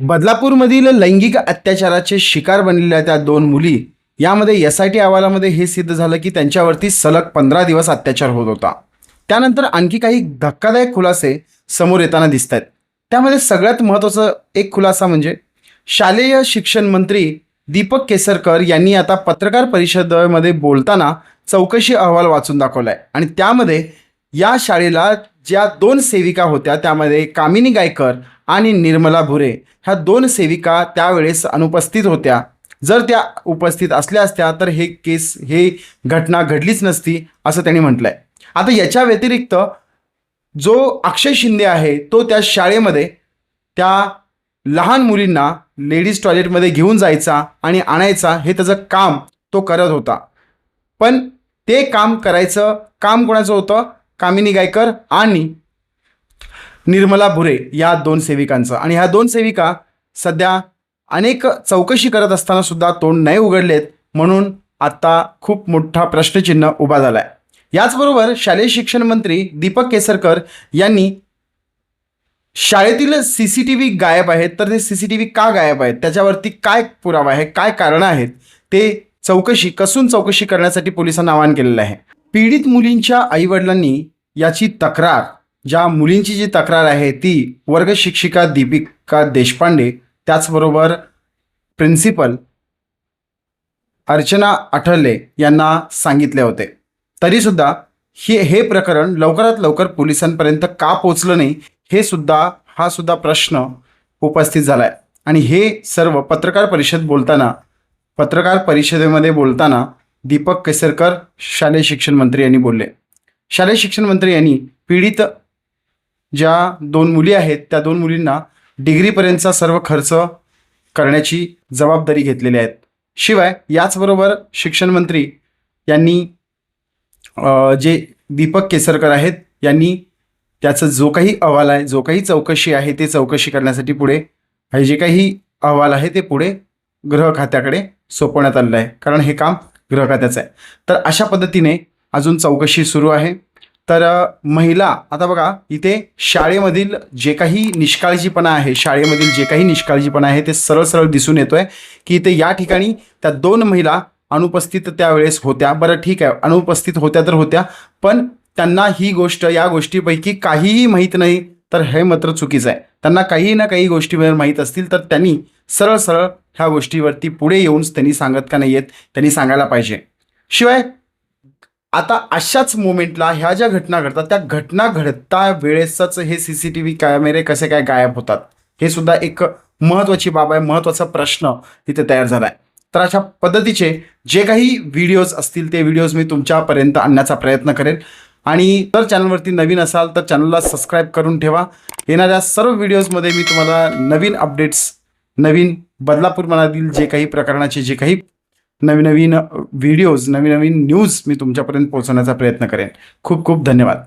बदलापूरमधील लैंगिक अत्याचाराचे शिकार बनलेल्या त्या दोन मुली यामध्ये एस आय टी अहवालामध्ये हे सिद्ध झालं की त्यांच्यावरती सलग पंधरा दिवस अत्याचार होत होता. त्यानंतर आणखी काही धक्कादायक खुलासे समोर येताना दिसत आहेत त्यामध्ये सगळ्यात महत्त्वाचं एक खुलासा म्हणजे शालेय शिक्षण मंत्री दीपक केसरकर यांनी आता पत्रकार परिषदेमध्ये बोलताना चौकशी अहवाल वाचून दाखवला आहे आणि त्यामध्ये या शाळेला ज्या दोन सेविका होत्या त्यामध्ये कामिनी गायकर आणि निर्मला भुरे. ह्या दोन सेविका त्यावेळेस अनुपस्थित होत्या. जर त्या उपस्थित असल्या असत्या तर हे केस हे घटना घडलीच नसती असं त्यांनी म्हटलं आहे आता याच्या व्यतिरिक्त जो अक्षय शिंदे आहे तो त्या शाळेमध्ये त्या लहान मुलींना लेडीज टॉयलेटमध्ये घेऊन जायचा आणि आणायचा हे त्याचं काम तो करत होता. पण ते काम करायचं काम कोणाचं होतं? कामिनी गायकर आणि निर्मला भुरे या दोन सेविकांचं. आणि ह्या दोन सेविका सध्या अनेक चौकशी करत असताना सुद्धा तोंड नाही उघडलेत म्हणून आता खूप मोठा प्रश्नचिन्ह उभा झाला आहे याचबरोबर शालेय शिक्षण मंत्री दीपक केसरकर यांनी शाळेतील सी सी टी व्ही गायब आहेत. तर ते सी सी टी व्ही का गायब आहेत? त्याच्यावरती काय पुरावा आहे? काय कारणं आहेत? ते चौकशी कसून चौकशी करण्यासाठी पोलिसांना आवाहन केलेलं आहे. पीडित मुलींच्या आईवडिलांनी याची तक्रार ज्या मुलींची जी तक्रार आहे ती वर्ग शिक्षिका दीपिका देशपांडे त्याचबरोबर प्रिन्सिपल अर्चना आठवले यांना सांगितले होते. तरीसुद्धा हे हे प्रकरण लवकरात लवकर पोलिसांपर्यंत का पोचलं नाही हे सुद्धा हा सुद्धा प्रश्न उपस्थित झाला आहे आणि हे सर्व पत्रकार परिषद बोलताना पत्रकार परिषदेमध्ये बोलताना दीपक केसरकर शालेय शिक्षण मंत्री यांनी बोलले. शालेय शिक्षण मंत्री यांनी पीडित ज्या दोन मुली आहेत त्या दोन मुलींना डिग्रीपर्यंतचा सर्व खर्च करण्याची जबाबदारी घेतलेली आहेत शिवाय याचबरोबर शिक्षण मंत्री यांनी जे दीपक केसरकर आहेत यांनी त्याचं जो काही अहवाल आहे जो काही चौकशी आहे ते चौकशी करण्यासाठी पुढे हे जे काही अहवाल आहे ते पुढे गृह खात्याकडे सोपवण्यात आलेलं आहे. कारण हे काम गृह खात्याचं आहे. तर अशा पद्धतीने अजून चौकशी सुरू आहे. तर महिला आता बघा इथे शाळेमधील जे काही निष्काळजीपणा आहे शाळेमधील जे काही निष्काळजीपणा आहे ते सरळ सरळ दिसून येतोय की इथे या ठिकाणी त्या दोन महिला अनुपस्थित त्यावेळेस होत्या. बरं ठीक आहे अनुपस्थित होत्या तर होत्या पण त्यांना ही गोष्ट या गोष्टीपैकी काहीही माहीत नाही तर हे मात्र चुकीचं आहे. त्यांना काही ना काही गोष्टी माहीत असतील तर त्यांनी सरळ सरळ ह्या गोष्टीवरती पुढे येऊन त्यांनी सांगत का नाही आहेत त्यांनी सांगायला पाहिजे. शिवाय आता अशाच मोमेंटला ह्या ज्या घटना घडतात त्या घटना घडता वेळेसच हे सी सी टी व्ही कॅमेरे कसे काय गायब होतात? हे सुद्धा एक महत्त्वाची बाब आहे महत्त्वाचा प्रश्न तिथे तयार झाला आहे तर अशा पद्धतीचे जे काही व्हिडिओज असतील ते व्हिडिओज मी तुमच्यापर्यंत आणण्याचा प्रयत्न करेन. आणि जर चॅनलवरती नवीन असाल तर चॅनलला सबस्क्राईब करून ठेवा. येणाऱ्या सर्व व्हिडिओजमध्ये मी तुम्हाला नवीन अपडेट्स नवीन बदलापूर मनातील जे काही प्रकरणाचे जे काही नवीन नवीन व्हिडिओज नवीन नवीन न्यूज मी तुमच्यापर्यंत पोहोचवण्याचा प्रयत्न करेन. खूप खूप धन्यवाद.